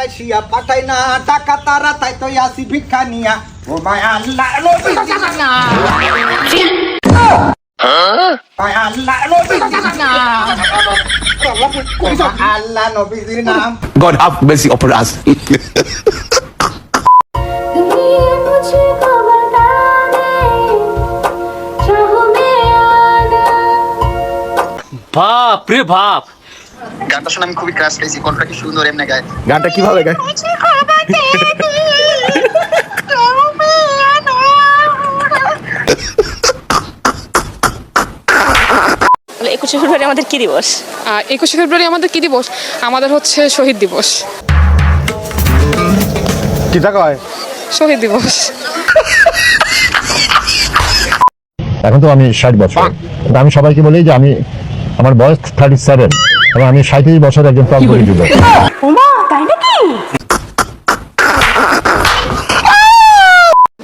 বাতাইছিয়া পাঠাই না টাকা তারা তাই তো আসি ভিক্ষা নিয়া। ও মায় আল্লাহ আল্লাহ নবীজির নাম। গড হাফ বাপ রে বাপ। গানটা শুনে আমি খুবই ক্রাশ খাইছি কণ্ঠটা কি সুন্দর এমনি গায়। গানটা কীভাবে গায়? একুশে ফেব্রুয়ারি আমাদের কি দিবস? একুশে ফেব্রুয়ারি আমাদের কি দিবস? আমাদের হচ্ছে শহীদ দিবস। কিটা কয়? শহীদ দিবস। এখন তো আমি ষাট বছর। আমি সবাইকে বলি যে আমি আমার বয়স থার্টি সেভেন এবং আমি ষাটই বছর একজন টপ বডি যুবক।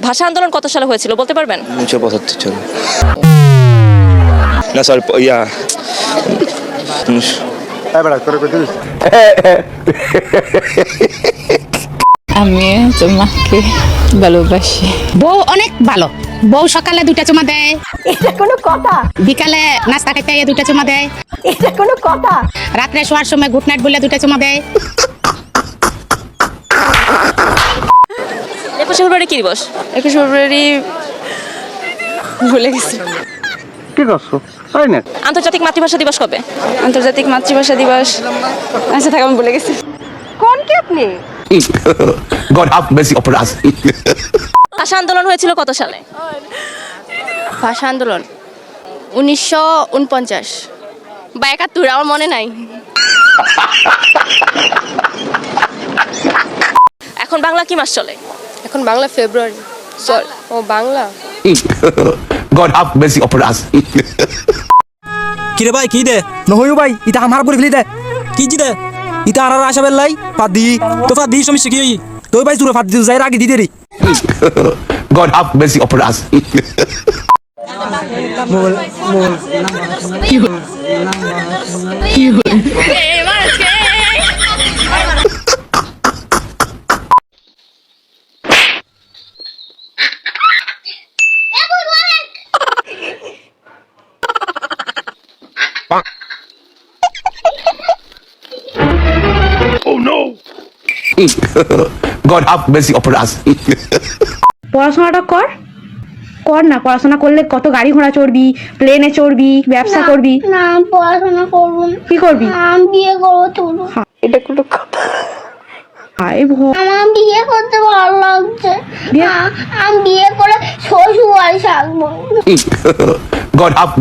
ভাষা আন্দোলন কত সালে হয়েছিল বলতে পারবেন? উনিশশো পঁচাত্তর ছিল না সরি ইয়া আমি তোমাকে ভালোবাসি। বউ অনেক ভালো। বউ সকালে দুটা চুমা দেয়। এটা কোনো কথা। বিকালে নাস্তা খাইতে দুটা দুইটা চুমা দেয়। এটা কোনো কথা। রাত্রে শোয়ার সময় গুড নাইট বলে দুটো চুমা দেয়। একুশে ফেব্রুয়ারি কি দিবস? একুশে ফেব্রুয়ারি ভুলে গেছি। আন্তর্জাতিক মাতৃভাষা দিবস কবে? আন্তর্জাতিক মাতৃভাষা দিবস। আচ্ছা থাক আমি ভুলে গেছি। কোন কি আপনি? Have mercy upon us. ভাষা আন্দোলন হয়েছিল কত সালে? ভাষা আন্দোলন। উনিশশো উনপঞ্চাশ বা একাত্তর আমার মনে নাই। এখন বাংলা কি মাস চলে? এখন Bangla February. Sorry O Bangla? God have mercy upon us. কিরে ভাই কি দে? নহয়ো ভাই ইতা আমার পরি ফেলি দে। কি জি দে? ইতা আর আশা বেলাই পাত দি তো ফাদ দিয়ে সমস্যা কি? তুই ভাই তুই ফাত দি যাই আগে দি দেরি God have mercy upon us. God have mercy upon us. পড়াশোনাটা কর কর না পড়াশোনা করলে কত গাড়ি ঘোড়া চড়বি প্লেনে চড়বি ব্যবসা করবি? না পড়াশোনা করব কি করবি? আমি বিয়ে করব তুলো হায় ভো- আমার বিয়ে করতে ভালো লাগছে। আমি বিয়ে করে শ্বশুর বাড়ি থাকব গড হাফ.